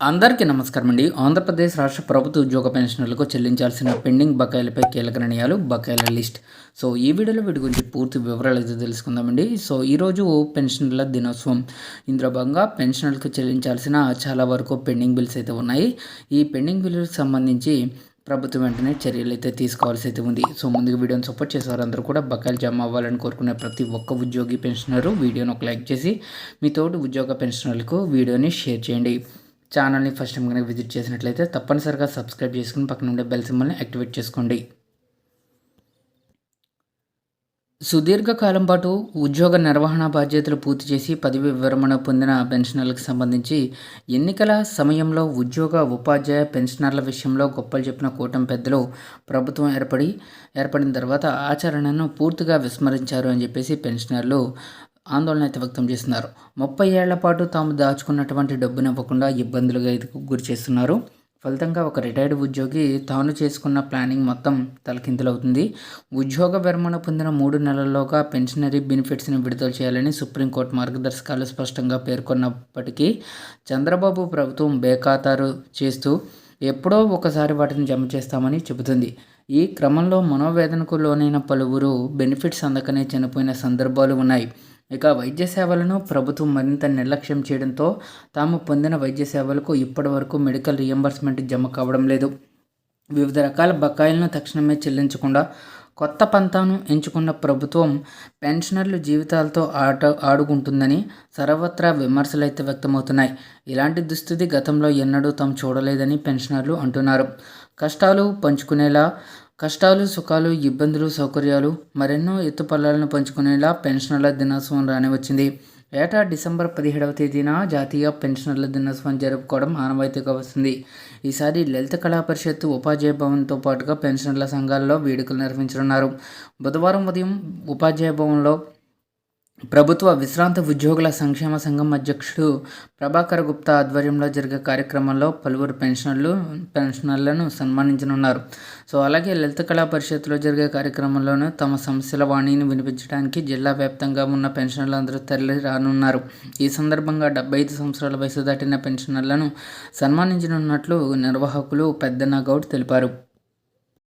అందరికీ నమస్కారం అండి. ఆంధ్రప్రదేశ్ రాష్ట్ర ప్రభుత్వ ఉద్యోగ పెన్షనర్లకు చెల్లించాల్సిన పెండింగ్ బకాయిలపై కీలక నిర్ణయాలు బకాయిల లిస్ట్. సో ఈ వీడియోలో వీటి గురించి పూర్తి వివరాలు అయితే తెలుసుకుందామండి. సో ఈరోజు పెన్షనర్ల దినోత్సవం. ఇందులో భాగంగా పెన్షనర్లకు చెల్లించాల్సిన చాలా వరకు పెండింగ్ బిల్స్ అయితే ఉన్నాయి. ఈ పెండింగ్ బిల్లులకు సంబంధించి ప్రభుత్వం వెంటనే చర్యలు అయితే తీసుకోవాల్సి అయితే ఉంది. సో ముందుగా వీడియోని సపోర్ట్ చేసేవారు అందరూ కూడా బకాయిలు జమ అవ్వాలని కోరుకునే ప్రతి ఒక్క ఉద్యోగి పెన్షనరు వీడియోని ఒక లైక్ చేసి మీ తోటి ఉద్యోగ పెన్షనర్లకు వీడియోని షేర్ చేయండి. ఛానల్ని ఫస్ట్ టైం కనుక విజిట్ చేసినట్లయితే తప్పనిసరిగా సబ్స్క్రైబ్ చేసుకుని పక్కన ఉండే బెల్ సింబల్ని యాక్టివేట్ చేసుకోండి. సుదీర్ఘకాలం పాటు ఉద్యోగ నిర్వహణ బాధ్యతలు పూర్తి చేసి పదవి విరమణ పొందిన పెన్షనర్లకు సంబంధించి ఎన్నికల సమయంలో ఉద్యోగ ఉపాధ్యాయ పెన్షనర్ల విషయంలో గొప్పలు చెప్పిన కూటమి పెద్దలు ప్రభుత్వం ఏర్పడి ఏర్పడిన తర్వాత ఆచరణను పూర్తిగా విస్మరించారు అని చెప్పేసి పెన్షనర్లు ఆందోళన అయితే వ్యక్తం చేస్తున్నారు. ముప్పై ఏళ్ళ పాటు తాము దాచుకున్నటువంటి డబ్బును ఇవ్వకుండా ఇబ్బందులుగా గురి చేస్తున్నారు. ఫలితంగా ఒక రిటైర్డ్ ఉద్యోగి తాను చేసుకున్న ప్లానింగ్ మొత్తం తలకిందులవుతుంది. ఉద్యోగ విరమణ పొందిన మూడు నెలల్లోగా పెన్షనరీ బెనిఫిట్స్ని విడుదల చేయాలని సుప్రీంకోర్టు మార్గదర్శకాలు స్పష్టంగా పేర్కొన్నప్పటికీ చంద్రబాబు ప్రభుత్వం బేఖాతారు చేస్తూ ఎప్పుడో ఒకసారి వాటిని జమ చేస్తామని చెబుతుంది. ఈ క్రమంలో మనోవేదనకు లోనైన పలువురు బెనిఫిట్స్ అందకనే చనిపోయిన సందర్భాలు ఉన్నాయి. ఇక వైద్య సేవలను ప్రభుత్వం మరింత నిర్లక్ష్యం చేయడంతో తాము పొందిన వైద్య సేవలకు ఇప్పటి వరకు మెడికల్ రియంబర్స్మెంట్ జమ కావడం లేదు. వివిధ రకాల బకాయిలను తక్షణమే చెల్లించకుండా కొత్త పంతాను ఎంచుకున్న ప్రభుత్వం పెన్షనర్లు జీవితాలతో ఆట ఆడుకుంటుందని సర్వత్రా విమర్శలు అయితే వ్యక్తమవుతున్నాయి. ఇలాంటి దుస్థితి గతంలో ఎన్నడూ తాము చూడలేదని పెన్షనర్లు అంటున్నారు. కష్టాలు పంచుకునేలా కష్టాలు సుఖాలు ఇబ్బందులు సౌకర్యాలు మరెన్నో ఎత్తుపల్లాలను పంచుకునేలా పెన్షనర్ల దినోత్సవం రాని వచ్చింది ఏటా డిసెంబర్ పదిహేడవ తేదీన జాతీయ పెన్షనర్ల దినోత్సవం జరుపుకోవడం ఆనవాయితీగా వస్తుంది. ఈసారి లలిత కళా పరిషత్ ఉపాధ్యాయ భవన్తో పాటుగా పెన్షనర్ల సంఘాల్లో వేడుకలు నిర్వహించనున్నారు. బుధవారం ఉదయం ఉపాధ్యాయ భవన్లో ప్రభుత్వ విశ్రాంత ఉద్యోగుల సంక్షేమ సంఘం అధ్యక్షుడు ప్రభాకర్ గుప్తా ఆధ్వర్యంలో జరిగే కార్యక్రమంలో పలువురు పెన్షనర్లు పెన్షనర్లను సన్మానించనున్నారు. సో అలాగే లలిత కళా పరిషత్లో జరిగే కార్యక్రమంలోనూ తమ సమస్యల వాణిని వినిపించడానికి జిల్లా వ్యాప్తంగా ఉన్న పెన్షనర్లందరూ తరలి రానున్నారు. ఈ సందర్భంగా డెబ్బై ఐదు సంవత్సరాల వయసు దాటిన పెన్షనర్లను సన్మానించనున్నట్లు నిర్వాహకులు పెద్దన్న గౌడ్ తెలిపారు.